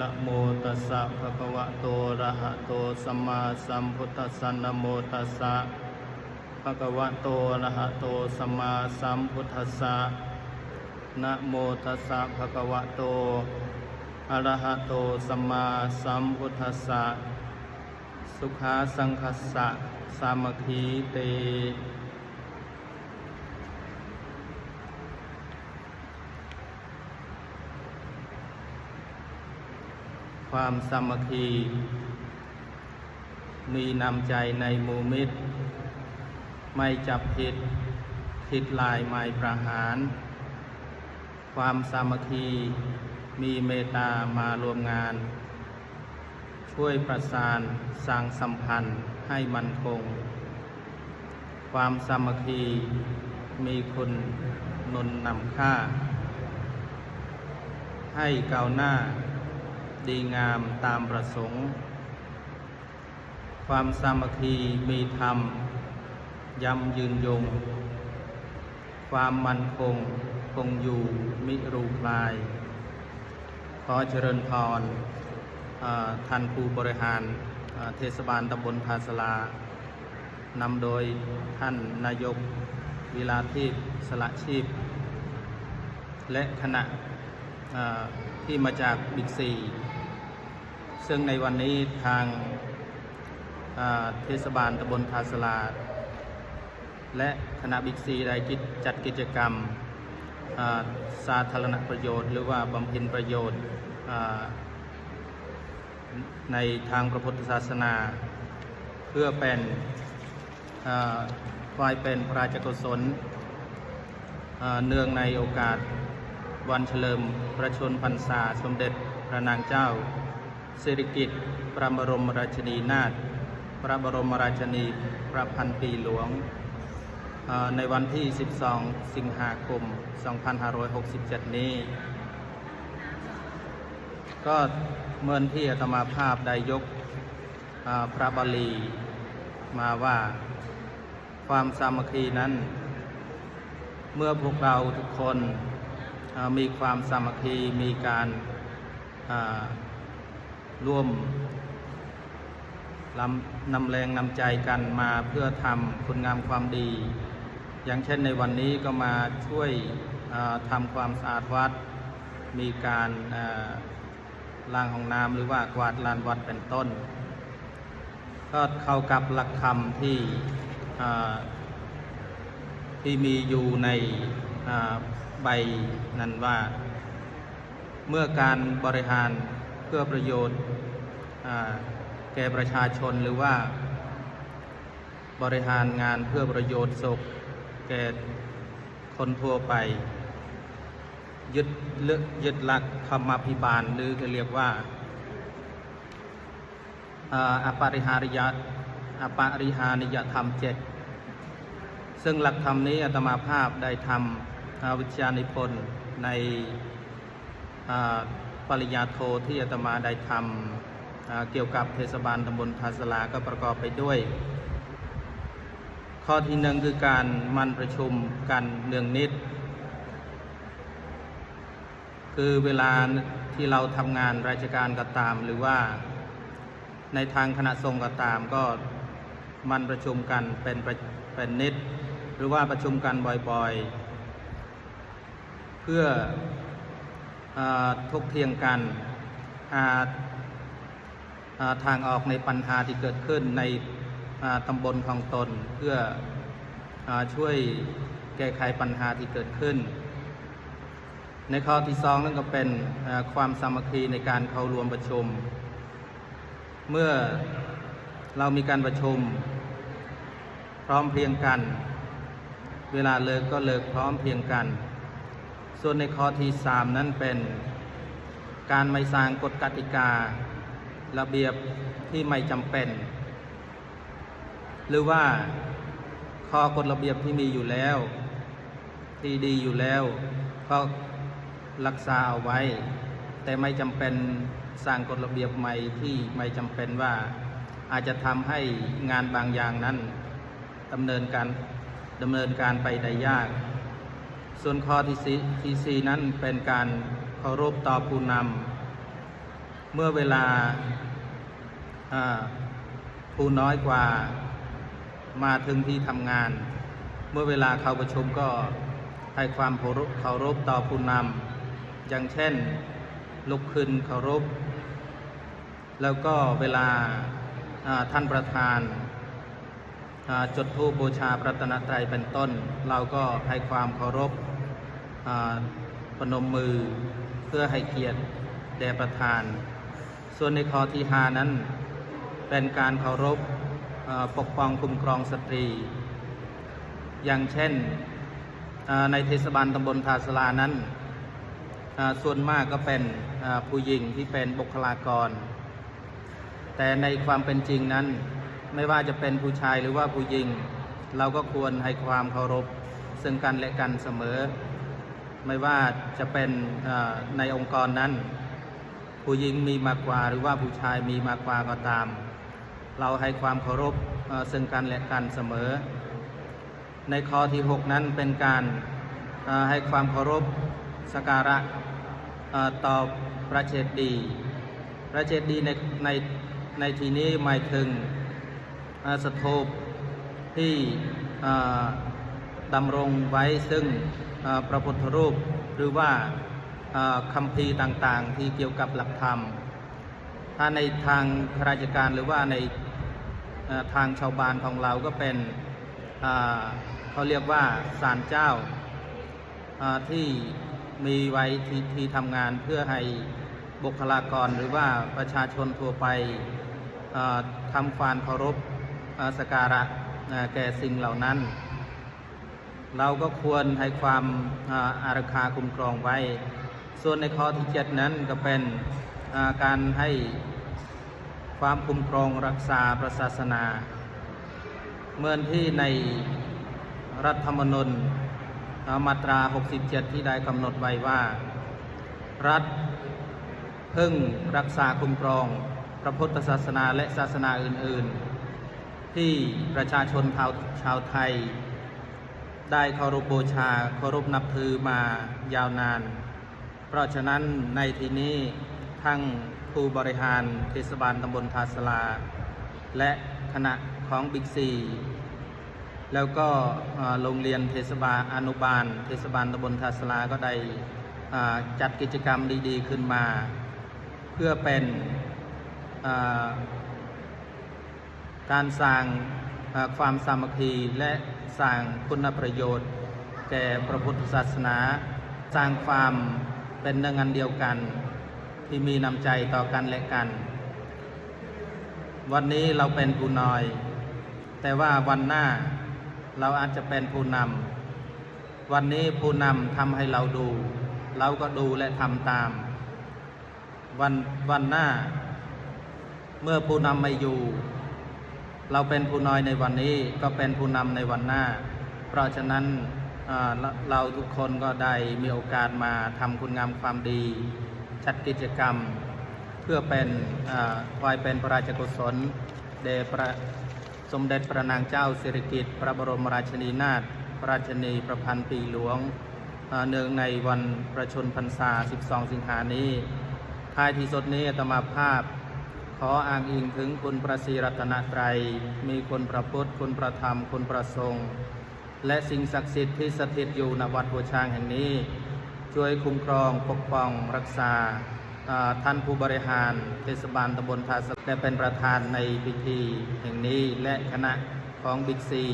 นะโมตัสสะภะคะวะโตอะระหะโตสัมมาสัมพุทธัสสะนะโมตัสสะภะคะวะโตอะระหะโตสัมมาสัมพุทธัสสะนะโมตัสสะภะคะวะโตอะระหะโตสัมมาสัมพุทธัสสะสุขาสังคัสสะสามัคคีเต ความสามัคคี มีนำใจในมูมิตร ไม่จับผิดผิดลายหมายประหาร ความสามัคคีมีเมตตามารวมงาน ช่วยประสานสร้างสัมพันธ์ให้มั่นคง ความสามัคคีมีคุณนนนำค่า ให้ก้าวหน้า ดีงามตามประสงค์ ความสามัคคีมีธรรมยำยืนยง ความมั่นคงคงอยู่มิรูคลาย ขอเจริญพรท่านผู้บริหารเทศบาลตำบลภาสลานำโดยท่านนายกวิลาทิพสละชีพ และคณะที่มาจากบิ๊กซี ซึ่งในวันนี้ทางเทศบาลตำบลภาสลา และคณะบิ๊กซีได้จัดกิจกรรมสาธารณประโยชน์ หรือว่าบำเพ็ญประโยชน์ในทางพระพุทธศาสนา เพื่อเป็นอ่ายเป็นพระราชกุศลเนื่องในโอกาสวันเฉลิมพระชนพรรษาสมเด็จพระนางเจ้า สิริกิติ์พระบรมราชินีนาถพระบรมราชินีพระพันปีหลวง ในวันที่ 12 สิงหาคม 2567 นี้ ก็เมื่อที่อาตมาภาพได้ยกพระบาลีมาว่าความสามัคคีนั้น เมื่อพวกเราทุกคนมีความสามัคคีมีการ ร่วมลำนำแรงนำใจกันมาเพื่อทำคุณงามความดี อย่างเช่นในวันนี้ก็มาช่วยทำความสะอาดวัด มีการล้างห้องน้ำหรือว่ากวาดลานวัดเป็นต้น ก็เข้ากับหลักธรรมที่ที่มีอยู่ในใบนั้นว่า เมื่อการบริหาร พื่อประโยชน์แก่ประชาชนหรือว่า บริหารงานเพื่อประโยชน์สุขแก่คนทั่วไป ยึดเลือกยึดหลักธรรมาภิบาลหรือเรียกว่าอาปาริหาริยะอปาริหานิยธรรมเจ็ดซึ่งหลักธรรมนี้อาตมาภาพได้ทำอ่าวิชานิพนธ์ในอ่า ปริญาโทที่อาตมาได้ทำเกี่ยวกับเทศบาลตำบลทาสลาก็ประกอบไปด้วย ข้อที่หนึ่งคือการมันประชุมกันเนืองนิด คือเวลาที่เราทำงานราชการก็ตาม หรือว่าในทางคณะสงฆ์ก็ตามก็มันประชุมกันเป็นเป็นนิด หรือว่าประชุมกันบ่อยๆ เพื่อ ทกเทียงกันหาทางออกในปัญหาที่เกิดขึ้นในตำบลของตนเพื่ออช่วยแก้ไขปัญหาที่เกิดขึ้น ในข้อที่สองนั่นก็เป็นความสามัคคีในการเข้ารวมประชุม เมื่อเรามีการประชุม พร้อมเพรียงกัน เวลาเลิกก็เลิกพร้อมเพรียงกัน ส่วนในข้อที่สามนั้นเป็น การไม่สร้างกฎกติการะเบียบที่ไม่จำเป็น หรือว่าข้อกฎระเบียบที่มีอยู่แล้ว ที่ดีอยู่แล้ว ก็รักษาเอาไว้ แต่ไม่จำเป็นสร้างกฎระเบียบใหม่ที่ไม่จำเป็นว่าอาจจะทำให้งานบางอย่างนั้นดำเนินการดำเนินการไปได้ยาก ส่วนข้อที่สี่ที่สี่นั้นเป็นการเคารพต่อผู้นำเมื่อเวลาผู้น้อยกว่ามาถึงที่ทำงาน เมื่อเวลาเข้าประชุมก็ให้ความเคารพต่อผู้นำอย่างเช่น ลุกขึ้นเคารพ แล้วก็เวลาท่านประธาน จุดธูปบูชาพระตนตรัยเป็นต้น เราก็ให้ความเคารพปนมมือเพื่อให้เกียรติแด่ประธาน ส่วนในข้อที่หานั้น เป็นการเคารพปกป้องคุ้มครองสตรี อย่างเช่นในเทศบาลตำบลทาสลานั้น ส่วนมากก็เป็นผู้หญิงที่เป็นบุคลากร แต่ในความเป็นจริงนั้น ไม่ว่าจะเป็นผู้ชายหรือว่าผู้หญิง เราก็ควรให้ความเคารพ ซึ่งกันและกันเสมอ ไม่ว่าจะเป็นในองค์กรนั้น ผู้หญิงมีมากกว่าหรือว่าผู้ชายมีมากกว่าก็ตาม เราให้ความเคารพซึ่งกันและกันเสมอ ในข้อที่ 6 นั้นเป็นการให้ความเคารพสการะต่อพระเจดีย์พระเจดีย์ในในในที่นี้หมายถึง สถูปที่ดำรงไว้ซึ่งพระพุทธรูป หรือว่าคำพีต่างๆ ที่เกี่ยวกับหลักธรรม ถ้าในทางราชการหรือว่าในทางชาวบ้านของเราก็เป็นเขาเรียกว่าศาลเจ้าที่มีไว้ที่ที่ทำงานเพื่อให้บุคลากรหรือว่าประชาชนทั่วไปทำความเคารพ สการะแก่สิ่งเหล่านั้น เราก็ควรให้ความอาอารักขาคุ้มครองไว้ ส่วนในข้อที่เจ็ดนั้นก็เป็นาการให้ความคุ้มครองรักษาพระศาสนา เหมื่อที่ในรัฐธรรมนูญมาตรา 67 ที่ได้กำหนดไว้ว่า รัฐพึ่งรักษาคุ้มครอง พระพุทธศาสนาและศาสนาอื่น ๆ ที่ประชาชนชาวชาวไทย ได้เคารพบูชาเคารพนับถือมายาวนาน เพราะฉะนั้นในที่นี้ทั้งผู้บริหารเทศบาลตำบลทาสลา และคณะของบิ๊กซีแล้วก็โรงเรียนเทศบาลอนุบาล เทศบาลตำบลทาสลาก็ได้จัดกิจกรรมดี ๆ ขึ้นมา เพื่อเป็น การสร้างความสามัคคีและสร้างคุณประโยชน์ แก่พระพุทธศาสนา สร้างความเป็นหนึ่งันเดียวกัน ที่มีน้ำใจต่อกันและกัน วันนี้เราเป็นผู้น้อย แต่ว่าวันหน้าเราอาจจะเป็นผู้นำวันนี้ผู้นำทำให้เราดู เราก็ดูและทำตาม วันวันหน้า เมื่อผู้นำไม่อยู่ เราเป็นผู้น้อยในวันนี้ก็เป็นผู้นำในวันหน้า เพราะฉะนั้นเราทุกคนก็ได้มีโอกาสมาทำคุณงามความดี จัดกิจกรรม เพื่อเป็นอ่าถวายเป็นพระราชกุศลแด่พระสมเด็จพระนางเจ้าสิริกิติ์พระบรมราชินีนาถพระราชนีประพันธ์ปีหลวงเนื่องในวันประชนพรรษา 12 สิงหานี้ ท้ายที่สุดนี้อาตมาภาพ ขออ้างอิงถึงคุณพระศรีรัตนตรัย มีคุณพระพุทธ คุณพระธรรม คุณพระสงฆ์และสิ่งศักดิ์สิทธิ์ที่สถิตอยู่ณวัดหัวช้างแห่งนี้ ช่วยคุ้มครองปกป้องรักษาท่านผู้บริหารเทศบาลตำบลทาสกและเป็นประธานในพิธีแห่งนี้และคณะของบิ๊กซี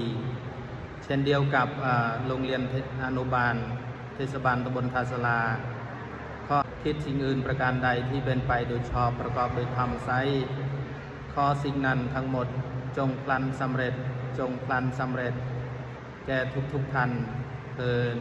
เช่นเดียวกับโรงเรียนอนุบาล เทศบาลตำบลทาสลา ข้อคิดสิ่งอื่นประการใดที่เป็นไปโดยชอบประกอบโดยธรรมไซข้อสิ่งนั้นทั้งหมดจงพลันสำเร็จ จงพลันสำเร็จ แก่ทุกทุกท่านเทิน